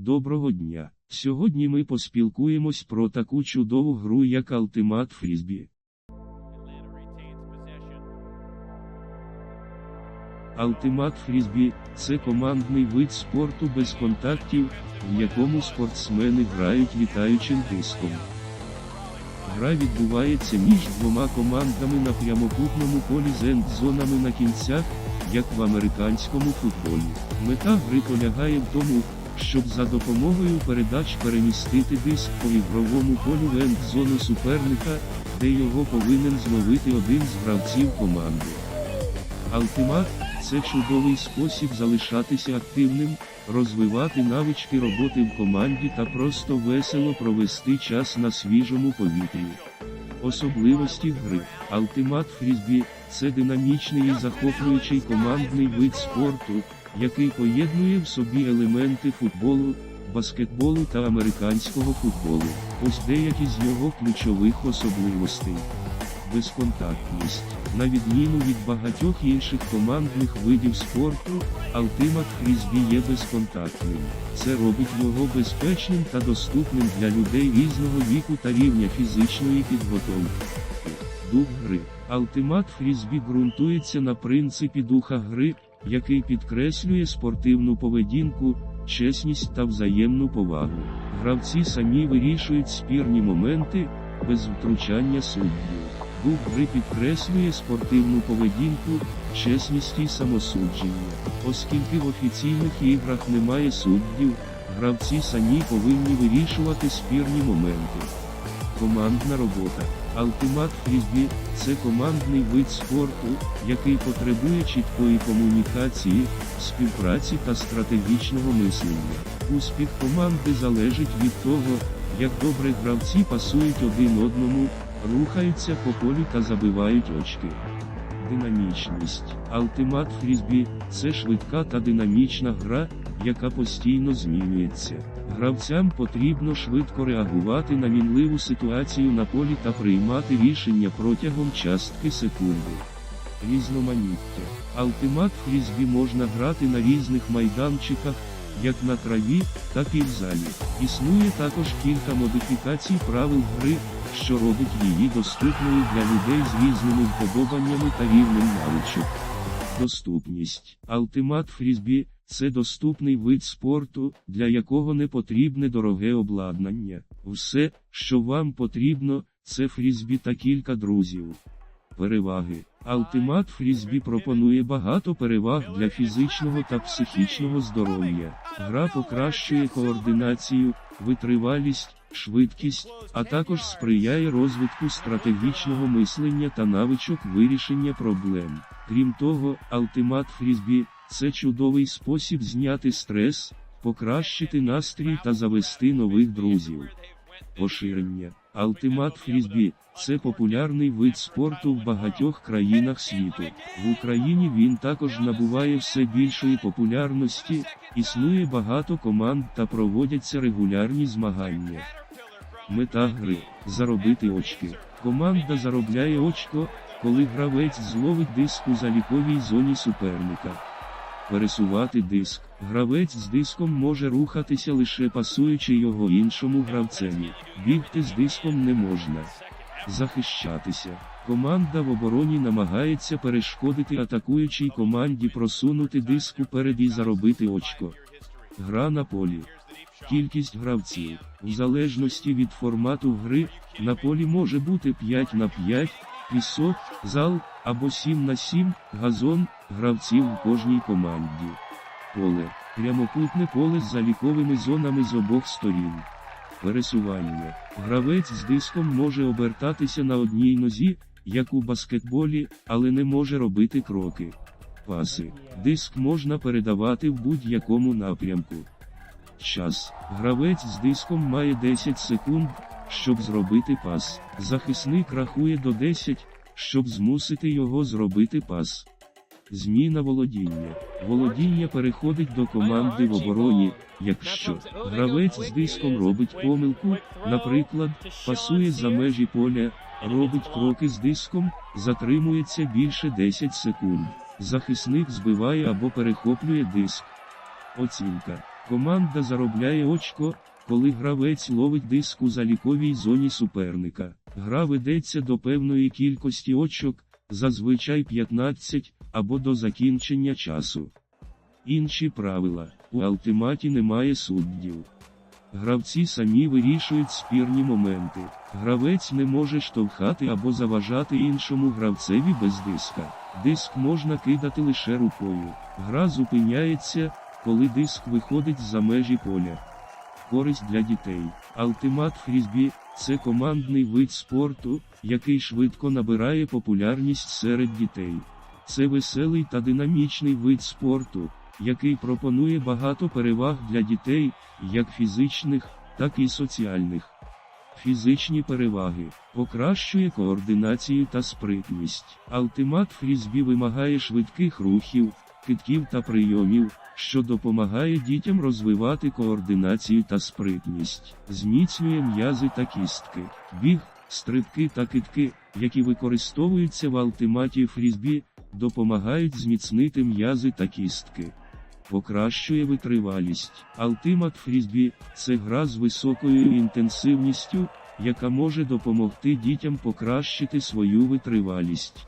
Доброго дня! Сьогодні ми поспілкуємось про таку чудову гру, як Ultimate Frisbee. Ultimate Frisbee – це командний вид спорту без контактів, в якому спортсмени грають літаючим диском. Гра відбувається між двома командами на прямокутному полі з енд-зонами на кінцях, як в американському футболі. Мета гри полягає в тому, щоб за допомогою передач перемістити диск по ігровому полю в енд-зону суперника, де його повинен зловити один з гравців команди. Алтимат це чудовий спосіб залишатися активним, розвивати навички роботи в команді та просто весело провести час на свіжому повітрі. Особливості гри Ultimate Frisbee – це динамічний і захоплюючий командний вид спорту, який поєднує в собі елементи футболу, баскетболу та американського футболу. Ось деякі з його ключових особливостей. Безконтактність. На відміну від багатьох інших командних видів спорту, Ultimate Frisbee є безконтактним. Це робить його безпечним та доступним для людей різного віку та рівня фізичної підготовки. Дух гри. Ultimate Frisbee ґрунтується на принципі духа гри, який підкреслює спортивну поведінку, чесність та взаємну повагу. Гравці самі вирішують спірні моменти, без втручання суддів. Дух гри підкреслює спортивну поведінку, чесність і самосудження. Оскільки в офіційних іграх немає суддів, гравці самі повинні вирішувати спірні моменти. Командна робота. Ultimate Frisbee – це командний вид спорту, який потребує чіткої комунікації, співпраці та стратегічного мислення. Успіх команди залежить від того, як добре гравці пасують один одному, рухаються по полю та забивають очки. Динамічність. Ultimate Frisbee – це швидка та динамічна гра, яка постійно змінюється. Гравцям потрібно швидко реагувати на мінливу ситуацію на полі та приймати рішення протягом частки секунди. Різноманіття. Ultimate Frisbee можна грати на різних майданчиках, як на траві, так і в залі. Існує також кілька модифікацій правил гри, що робить її доступною для людей з різними вподобаннями та рівнем навичок. Доступність. Ultimate Frisbee – це доступний вид спорту, для якого не потрібне дороге обладнання. Все, що вам потрібно, це фрізбі та кілька друзів. Переваги. Ultimate Frisbee пропонує багато переваг для фізичного та психічного здоров'я. Гра покращує координацію, витривалість, швидкість, а також сприяє розвитку стратегічного мислення та навичок вирішення проблем. Крім того, Ultimate Frisbee – це чудовий спосіб зняти стрес, покращити настрій та завести нових друзів. Поширення. Ultimate Frisbee – це популярний вид спорту в багатьох країнах світу. В Україні він також набуває все більшої популярності, існує багато команд та проводяться регулярні змагання. Мета гри заробити очки. Команда заробляє очко, коли гравець зловить диск у заліковій зоні суперника. Пересувати диск. Гравець з диском може рухатися лише пасуючи його іншому гравцеві. Бігти з диском не можна. Захищатися. Команда в обороні намагається перешкодити атакуючій команді просунути диск уперед і заробити очко. Гра на полі. Кількість гравців. У залежності від формату гри, на полі може бути 5 на 5, пісок, зал, або 7 на 7, газон, гравців в кожній команді. Поле. Прямокутне поле з заліковими зонами з обох сторін. Пересування. Гравець з диском може обертатися на одній нозі, як у баскетболі, але не може робити кроки. Паси. Диск можна передавати в будь-якому напрямку. Час. Гравець з диском має 10 секунд, щоб зробити пас. Захисник рахує до 10, щоб змусити його зробити пас. Зміна володіння. Володіння переходить до команди в обороні, якщо гравець з диском робить помилку, наприклад, пасує за межі поля, робить кроки з диском, затримується більше 10 секунд. Захисник збиває або перехоплює диск. Оцінка. Команда заробляє очко, коли гравець ловить диск у заліковій зоні суперника. Гра ведеться до певної кількості очок, зазвичай 15, або до закінчення часу. Інші правила. У Алтиматі немає суддів. Гравці самі вирішують спірні моменти. Гравець не може штовхати або заважати іншому гравцеві без диска. Диск можна кидати лише рукою. Гра зупиняється, коли диск виходить за межі поля. Користь для дітей. Алтимат фрізбі це командний вид спорту, який швидко набирає популярність серед дітей. Це веселий та динамічний вид спорту, який пропонує багато переваг для дітей, як фізичних, так і соціальних. Фізичні переваги покращує координацію та спритність. Алтимат фрізбі вимагає швидких рухів, китків та прийомів, що допомагає дітям розвивати координацію та спритність, зміцнює м'язи та кістки, біг, стрибки та китки, які використовуються в алтиматі фрізбі, допомагають зміцнити м'язи та кістки. Покращує витривалість. Ultimate Frisbee – це гра з високою інтенсивністю, яка може допомогти дітям покращити свою витривалість.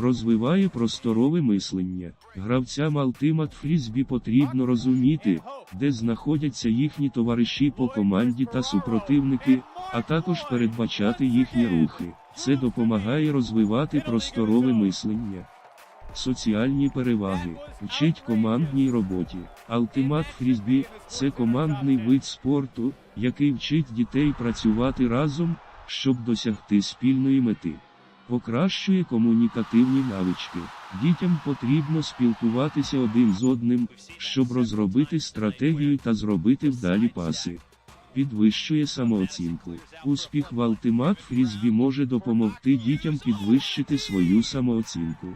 Розвиває просторове мислення. Гравцям Ultimate Frisbee потрібно розуміти, де знаходяться їхні товариші по команді та супротивники, а також передбачати їхні рухи. Це допомагає розвивати просторове мислення. Соціальні переваги. Вчить командній роботі. Алтимат фрізбі це командний вид спорту, який вчить дітей працювати разом, щоб досягти спільної мети. Покращує комунікативні навички. Дітям потрібно спілкуватися один з одним, щоб розробити стратегію та зробити вдалі паси. Підвищує самооцінку. Успіх в Алтимат фрізбі може допомогти дітям підвищити свою самооцінку.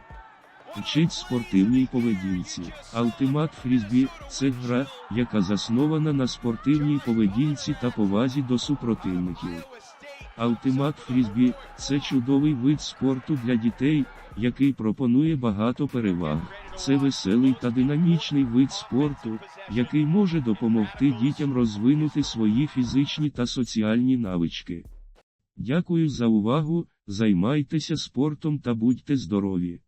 Вчить спортивній поведінці. Алтимат фрізбі це гра, яка заснована на спортивній поведінці та повазі до супротивників. Алтимат фрізбі це чудовий вид спорту для дітей, який пропонує багато переваг. Це веселий та динамічний вид спорту, який може допомогти дітям розвинути свої фізичні та соціальні навички. Дякую за увагу, займайтеся спортом та будьте здорові!